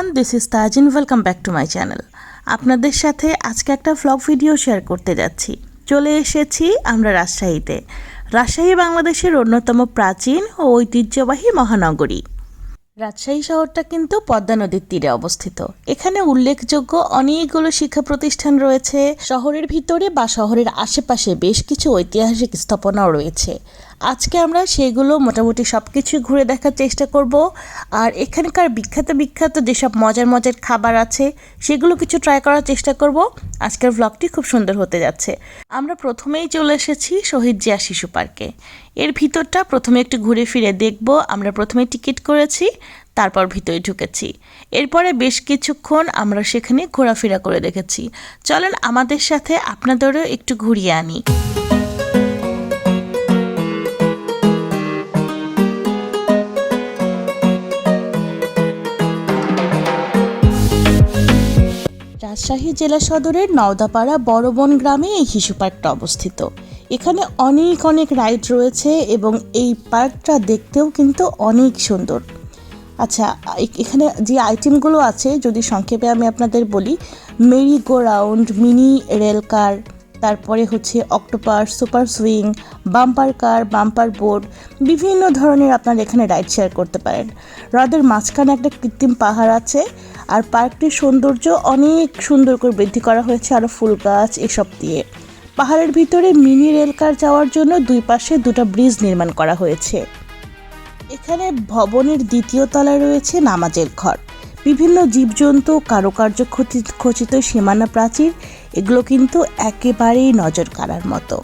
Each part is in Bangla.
Everyone this is Tazin welcome back to my channel আপনাদের সাথে আজকে একটা ভ্লগ ভিডিও শেয়ার করতে যাচ্ছি। চলে এসেছি আমরা রাজশাহীতে। রাজশাহী বাংলাদেশের অন্যতম প্রাচীন ও ঐতিহ্যবাহী মহানগরী। রাজশাহী শহরটা কিন্তু পদ্মা নদীর তীরে অবস্থিত। এখানে উল্লেখযোগ্য অনেকগুলো শিক্ষা প্রতিষ্ঠান রয়েছে। শহরের ভিতরে বা শহরের আশেপাশে বেশ কিছু ঐতিহাসিক স্থাপনাও রয়েছে। আজকে আমরা সেগুলো মোটামুটি সব কিছু ঘুরে দেখার চেষ্টা করব। আর এখানকার বিখ্যাত বিখ্যাত যেসব মজার মজার খাবার আছে, সেগুলো কিছু ট্রাই করার চেষ্টা করব। আজকের ভ্লগটি খুব সুন্দর হতে যাচ্ছে। আমরা প্রথমেই চলে এসেছি শহীদ জিয়া শিশু পার্কে এর ভিতরটা প্রথমে একটু ঘুরে ফিরে দেখব। আমরা প্রথমে টিকিট করেছি, তারপর ভিতরে ঢুকেছি। এরপরে বেশ কিছুক্ষণ আমরা সেখানে ঘোরাফেরা করে দেখেছি। চলেন আমাদের সাথে আপনাদেরও একটু ঘুরিয়ে আনি। রাজশাহী জেলা সদরের নওদাপাড়া বড়বন গ্রামে এই শিশু পার্কটা অবস্থিত। এখানে অনেক অনেক রাইড রয়েছে এবং এই পার্কটা দেখতেও কিন্তু অনেক সুন্দর। আচ্ছা এখানে যে আইটেমগুলো আছে, যদি সংক্ষেপে আমি আপনাদের বলি merry go round mini rail car তারপরে হচ্ছে octopus super swing bumper car bumper board বিভিন্ন ধরনের আপনারা এখানে রাইড শেয়ার করতে পারেন। হ্রদের মাঝখানে একটা কৃত্রিম পাহাড় আছে আর পার্কটির সৌন্দর্য অনেক সুন্দর করে বৃদ্ধি করা হয়েছে আরও ফুল গাছ এসব দিয়ে। পাহাড়ের ভিতরে মিনি রেলকার যাওয়ার জন্য দুই পাশে দুটো ব্রিজ নির্মাণ করা হয়েছে। এখানে ভবনের দ্বিতীয় তলায় রয়েছে নামাজের ঘর। বিভিন্ন জীবজন্তু, কারুকার্য খচিত সীমানা প্রাচীর, এগুলো কিন্তু একেবারেই নজর কাড়ার মতো।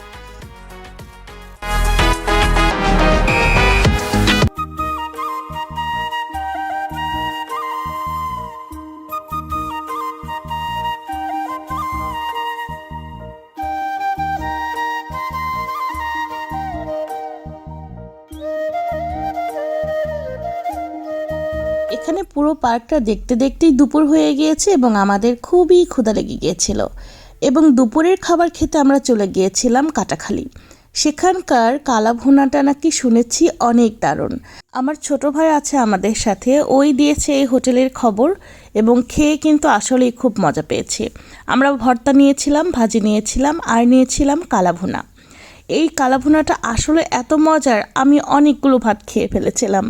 পার্কটা দেখতে দেখতেই দুপুর হয়ে গিয়েছে এবং আমাদের খুবই ক্ষুধা লেগে গিয়েছিল। এবং দুপুরের খাবার খেতে আমরা চলে গিয়েছিলাম কাটাখালি। সেখানকার কালা ভুনাটা নাকি শুনেছি অনেক দারুণ। আমার ছোট ভাই আছে আমাদের সাথে, ওই দিয়েছে এই হোটেলের খবর এবং খেয়ে কিন্তু আসলেই খুব মজা পেয়েছি। আমরা ভর্তা নিয়েছিলাম, ভাজি নিয়েছিলাম, আর নিয়েছিলাম কালা ভুনা এই কালাভুনাটা আসলে এত মজার, আমি অনেকগুলো ভাত খেয়ে ফেলেছিলাম।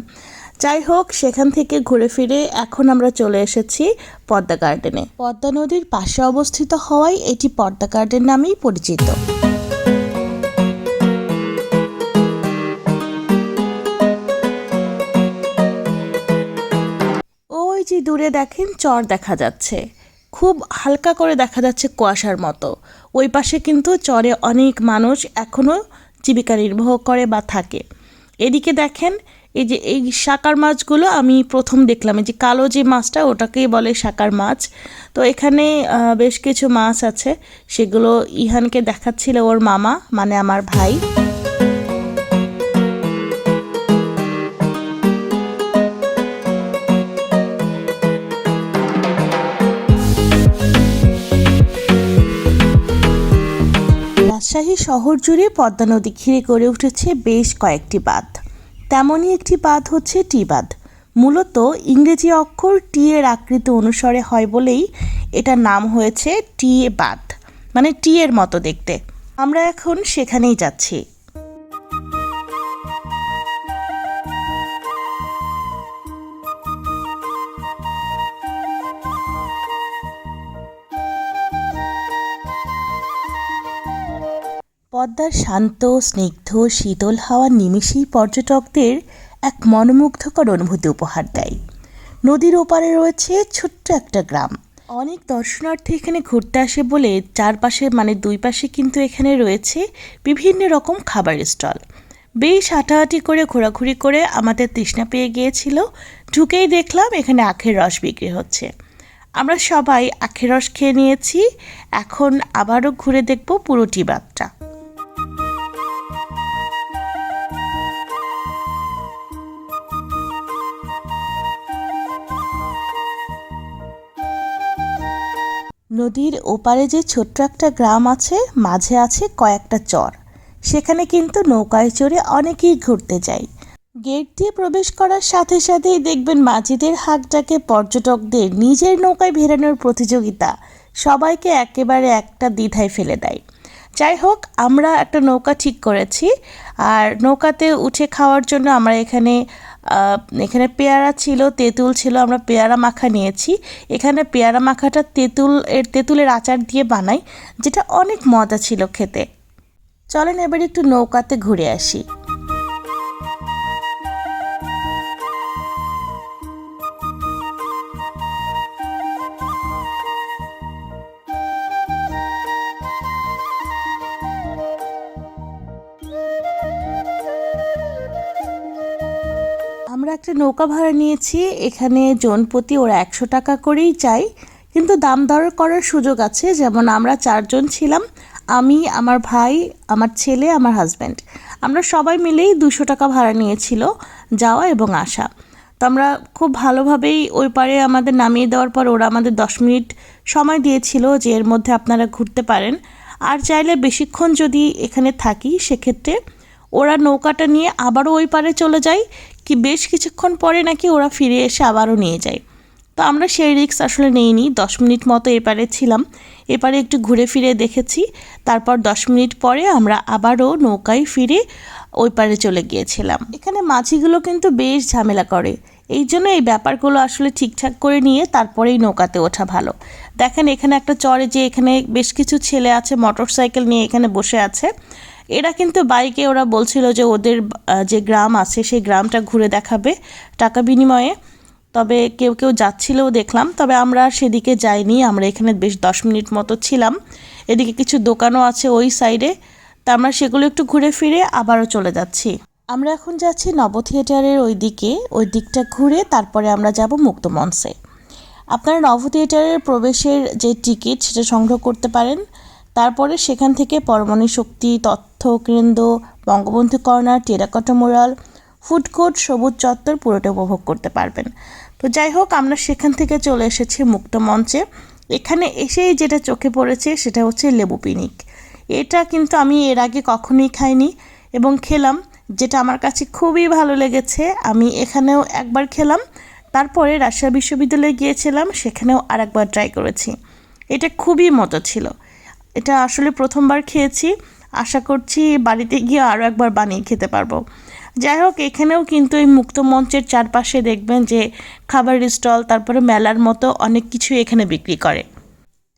যাই হোক সেখান থেকে ঘুরে ফিরে এখন আমরা চলে এসেছি পদ্মা গার্ডেনে। পদ্মা নদীর পাশে অবস্থিত হওয়ায় এটি পদ্মা গার্ডেন নামেই পরিচিত। ওই যে দূরে দেখেন, চর দেখা যাচ্ছে। খুব হালকা করে দেখা যাচ্ছে কুয়াশার মতো। ওই পাশে কিন্তু চরে অনেক মানুষ এখনও জীবিকা নির্বাহ করে বা থাকে। এদিকে দেখেন এই যে, এই সাকার মাছগুলো আমি প্রথম দেখলাম, এই যে কালো যে মাছটা ওটাকেই বলে সাকার মাছ। তো এখানে বেশ কিছু মাছ আছে, সেগুলো ইহানকে দেখাচ্ছিল ওর মামা মানে আমার ভাই। রাজশাহী শহর জুড়ে পদ্মা নদী ঘিরে গড়ে উঠেছে বেশ কয়েকটি বাঁধ। তেমনই একটি বাঁধ হচ্ছে টি বাঁধ মূলত ইংরেজি অক্ষর টি এর আকৃতি অনুসারে হয় বলেই এটার নাম হয়েছে টি বাঁধ মানে টি এর মতো দেখতে। আমরা এখন সেখানেই যাচ্ছি। পদ্মার শান্ত, স্নিগ্ধ, শীতল হাওয়া নিমিষেই পর্যটকদের এক মনোমুগ্ধকর অনুভূতি উপহার দেয়। নদীর ওপারে রয়েছে ছোট্ট একটা গ্রাম। অনেক দর্শনার্থী এখানে ঘুরতে আসে বলে চারপাশে মানে দুই পাশে কিন্তু এখানে রয়েছে বিভিন্ন রকম খাবার স্টল। বেশ হাঁটাহাঁটি করে, ঘোরাঘুরি করে আমাদের তৃষ্ণা পেয়ে গিয়েছিল। ঢুকেই দেখলাম এখানে আখের রস বিক্রি হচ্ছে। আমরা সবাই আখের রস খেয়ে নিয়েছি। এখন আবারও ঘুরে দেখব পুরোটি বাদটা নদীর ওপারে যে ছোট্ট একটা গ্রাম আছে, মাঝে আছে কয়েকটা চর। সেখানে কিন্তু নৌকায় চড়ে অনেকেই ঘুরতে যায় গেট দিয়ে প্রবেশ করার সাথে সাথেই দেখবেন মাঝিদের হাঁকটাকে পর্যটকদের নিজের নৌকায় ভেরানোর প্রতিযোগিতা। সবাইকে একেবারে একটা দ্বিধায় ফেলে দেয়। যাই হোক আমরা একটা নৌকা ঠিক করেছি। আর নৌকাতে উঠে খাওয়ার জন্য আমরা এখানে এখানে পেয়ারা ছিল, তেঁতুল ছিল, আমরা পেয়ারা মাখা নিয়েছি। এখানে পেয়ারা মাখাটা তেঁতুল এর, তেঁতুলের আচার দিয়ে বানাই, যেটা অনেক মজা ছিল খেতে। চলেন এবার একটু নৌকাতে ঘুরে আসি। একটা নৌকা ভাড়া নিয়েছি। এখানে জনপ্রতি ওরা একশো টাকা করেই চাই। কিন্তু দাম দর করার সুযোগ আছে। যেমন আমরা চারজন ছিলাম। আমি, আমার ভাই, আমার ছেলে, আমার হাজব্যান্ড আমরা সবাই মিলেই দুশো টাকা ভাড়া নিয়েছিল যাওয়া এবং আসা। তো আমরা খুব ভালোভাবেই ওই পারে আমাদের নামিয়ে দেওয়ার পর ওরা আমাদের দশ মিনিট সময় দিয়েছিল যে এর মধ্যে আপনারা ঘুরতে পারেন। আর চাইলে বেশিক্ষণ যদি এখানে থাকি, সেক্ষেত্রে ওরা নৌকাটা নিয়ে আবারও ওই পারে চলে যায়। কি বেশ কিছুক্ষণ পরে নাকি ওরা ফিরে এসে আবারও নিয়ে যায়। তো আমরা সেই রিক্স আসলে নেইনি, দশ মিনিট মতো এপারে ছিলাম। এপারে একটু ঘুরে ফিরে দেখেছি, তারপর দশ মিনিট পরে আমরা আবারও নৌকায় ফিরে ওই পারে চলে গিয়েছিলাম। এখানে মাছিগুলো কিন্তু বেশ ঝামেলা করে। এই জন্য এই ব্যাপারগুলো আসলে ঠিকঠাক করে নিয়ে তারপরেই নৌকাতে ওঠা ভালো। দেখেন এখানে একটা চরে যে এখানে বেশ কিছু ছেলে আছে মোটর সাইকেল নিয়ে এখানে বসে আছে। এরা কিন্তু বাইকে ওরা বলছিল যে ওদের যে গ্রাম আছে সেই গ্রামটা ঘুরে দেখাবে টাকা বিনিময়ে। তবে কেউ কেউ যাচ্ছিলেও দেখলাম, তবে আমরা সেদিকে যাইনি, আমরা এখানে বেশ দশ মিনিট মতো ছিলাম। এদিকে কিছু দোকানও আছে ওই সাইডে, তা আমরা সেগুলো একটু ঘুরে ফিরে আবারও চলে যাচ্ছি। আমরা এখন যাচ্ছি নব থিয়েটারের ওই দিকে, ওই দিকটা ঘুরে তারপরে আমরা যাব মুক্ত মঞ্চে আপনারা নব থিয়েটারের প্রবেশের যে টিকিট সেটা সংগ্রহ করতে পারেন, তারপরে সেখান থেকে পরমাণু শক্তি তথ্য কেন্দ্র Bangabandhu corner, terracotta mural food court সবুজ চত্বর পুরোটা উপভোগ করতে পারবেন। তো যাই হোক, আমরা সেখান থেকে চলে এসেছি মুক্ত মঞ্চে। এখানে এসেই যেটা চোখে পড়েছে সেটা হচ্ছে লেবু পিনিক। এটা কিন্তু আমি এর আগে কখনোই খাইনি এবং খেলাম, যেটা আমার কাছে খুবই ভালো লেগেছে। আমি এখানেও একবার খেলাম, তারপরে রাজশাহী বিশ্ববিদ্যালয়ে গিয়েছিলাম, সেখানেও আরেকবার ট্রাই করেছি। এটা খুবই মজা ছিল। এটা আসলে প্রথমবার খেয়েছি। আশা করছি বাড়িতে গিয়ে আরও একবার বানিয়ে খেতে পারব। যাই হোক, এখানেও কিন্তু এই মুক্ত মঞ্চের চারপাশে দেখবেন যে খাবার স্টল, তারপরে মেলার মতো অনেক কিছু এখানে বিক্রি করে।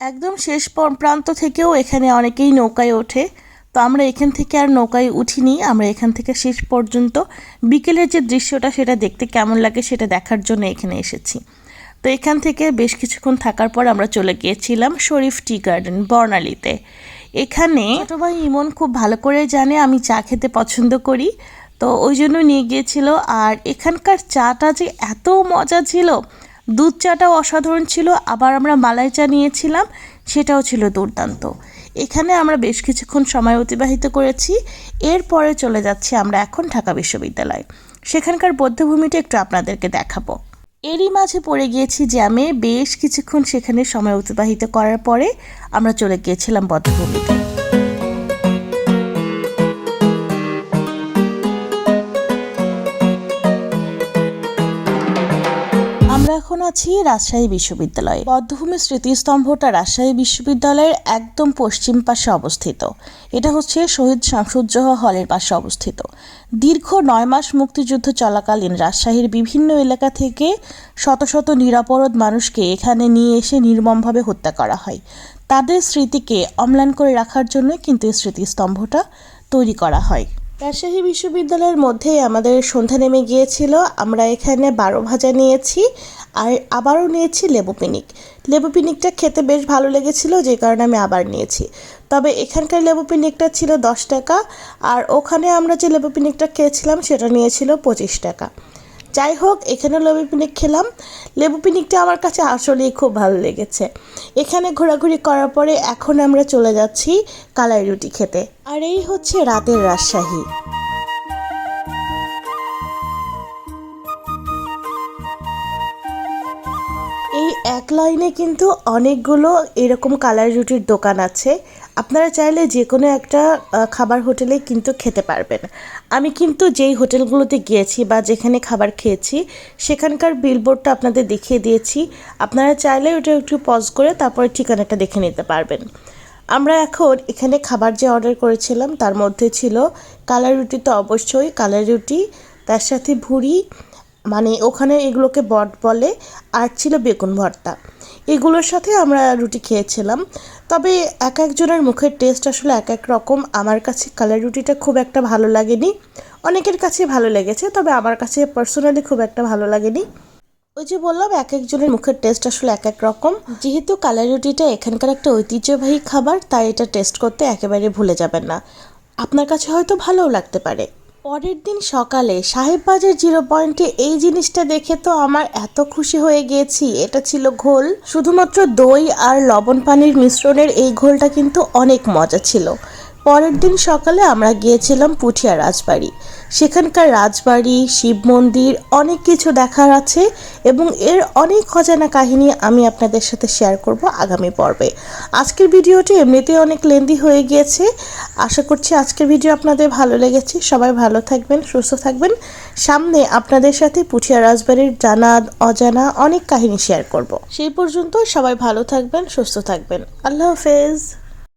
একদম শেষ প্রান্ত থেকেও এখানে অনেকেই নৌকায় ওঠে। তো আমরা এখান থেকে আর নৌকায় উঠিনি। আমরা এখান থেকে শেষ পর্যন্ত বিকেলের যে দৃশ্যটা, সেটা দেখতে কেমন লাগে সেটা দেখার জন্য এখানে এসেছি। তো এখান থেকে বেশ কিছুক্ষণ থাকার পর আমরা চলে গিয়েছিলাম শরীফ টি গার্ডেন, বর্ণালীতে। এখানে ছোট ভাই ইমন খুব ভালো করে জানে, আমি চা খেতে পছন্দ করি। তো ওই জন্য নিয়ে গিয়েছিল। আর এখানকার চাটা যে এত মজা ছিল, দুধ চাটাও অসাধারণ ছিল, আবার আমরা মালাই চা নিয়েছিলাম, সেটাও ছিল দুর্দান্ত। এখানে আমরা বেশ কিছুক্ষণ সময় অতিবাহিত করেছি, এরপরে চলে যাচ্ছি আমরা এখন ঢাকা বিশ্ববিদ্যালয়। সেখানকার বৌদ্ধভূমিটা একটু আপনাদেরকে দেখাবো। এরই মাঝে পড়ে গিয়েছি জ্যামে। বেশ কিছুক্ষণ সেখানে সময় অতিবাহিত করার পরে আমরা চলে গিয়েছিলাম বদ্ধভূমিতে এখন আছি রাজশাহী বিশ্ববিদ্যালয়ে। বদ্ধভূমি স্মৃতিস্তম্ভটা রাজশাহী বিশ্ববিদ্যালয়ের একদম পশ্চিম পাশে অবস্থিত। এটা হচ্ছে শহীদ শামসুজ্জোহা হলের পাশে অবস্থিত। দীর্ঘ নয় মাস মুক্তিযুদ্ধ চলাকালীন রাজশাহীর বিভিন্ন এলাকা থেকে শত শত নিরাপরাধ মানুষকে এখানে নিয়ে এসে নির্মমভাবে হত্যা করা হয়। তাদের স্মৃতিকে অম্লান করে রাখার জন্য কিন্তু এই স্মৃতিস্তম্ভটা তৈরি করা হয়। রাজশাহী বিশ্ববিদ্যালয়ের মধ্যেই আমাদের সন্ধ্যা নেমে গিয়েছিল। আমরা এখানে বারো ভাজা নিয়েছি আর আবারও নিয়েছি লেবু পিনিক। লেবু পিনিকটা খেতে বেশ ভালো লেগেছিল, যে কারণে আমি আবার নিয়েছি। তবে এখানকার লেবু পিনিকটা ছিল দশ টাকা, আর ওখানে আমরা যে লেবু পিনিকটা খেয়েছিলাম সেটা নিয়েছিল পঁচিশ টাকা। যাই হোক, এখানে লেবু পিনিক খেলাম। লেবু পিনিকটা আমার কাছে আসলেই খুব ভালো লেগেছে। এখানে ঘোরাঘুরি করার পরে এখন আমরা চলে যাচ্ছি কালাই রুটি খেতে। আর এই হচ্ছে রাতের রাজশাহী। এই এক লাইনে কিন্তু অনেকগুলো এরকম কালার রুটির দোকান আছে। আপনারা চাইলে যে কোনো একটা খাবার হোটেলে কিন্তু খেতে পারবেন। আমি কিন্তু যেই হোটেলগুলোতে গিয়েছি বা যেখানে খাবার খেয়েছি, সেখানকার বিলবোর্ডটা আপনাদের দেখিয়ে দিয়েছি। আপনারা চাইলে ওটা একটু পজ করে তারপরে ঠিকানাটা দেখে নিতে পারবেন। আমরা এখন এখানে খাবার যে অর্ডার করেছিলাম, তার মধ্যে ছিল কালার রুটি তো অবশ্যই কালার রুটি তার সাথে ভুড়ি মানে ওখানে এগুলোকে বট বলে, আর ছিল বেগুন ভর্তা। এগুলোর সাথে আমরা রুটি খেয়েছিলাম। তবে এক একজনের মুখের টেস্ট আসলে এক এক রকম। আমার কাছে কালার রুটিটা খুব একটা ভালো লাগেনি। অনেকের কাছে ভালো লেগেছে, তবে আমার কাছে পার্সোনালি খুব একটা ভালো লাগেনি। ওই যে বললাম, এক একজনের মুখের টেস্ট আসলে এক এক রকম। যেহেতু কালার রুটিটা এখানকার একটা ঐতিহ্যবাহী খাবার, তাই এটা টেস্ট করতে একেবারে ভুলে যাবেন না। আপনার কাছে হয়তো ভালোও লাগতে পারে। পরের দিন সকালে সাহেববাজার জিরো পয়েন্টে এই জিনিসটা দেখে তো আমার এত খুশি হয়ে গিয়েছি। এটা ছিল ঘোল। শুধুমাত্র দই আর লবণ পানির মিশ্রণের এই ঘোলটা কিন্তু অনেক মজা ছিল। পরের দিন সকালে আমরা গিয়েছিলাম পুঠিয়া রাজবাড়ি। সেখানকার রাজবাড়ি, শিব মন্দির, অনেক কিছু দেখার আছে এবং এর অনেক অজানা কাহিনী আমি আপনাদের সাথে শেয়ার করব আগামী পর্বে। আজকের ভিডিওটি এমনিতেই অনেক লেন্দি হয়ে গিয়েছে। আশা করছি আজকের ভিডিও আপনাদের ভালো লেগেছে। সবাই ভালো থাকবেন, সুস্থ থাকবেন। সামনে আপনাদের সাথে পুঠিয়া রাজবাড়ির জানা, অজানা অনেক কাহিনী শেয়ার করব। সেই পর্যন্ত সবাই ভালো থাকবেন, সুস্থ থাকবেন। আল্লাহ হাফেজ।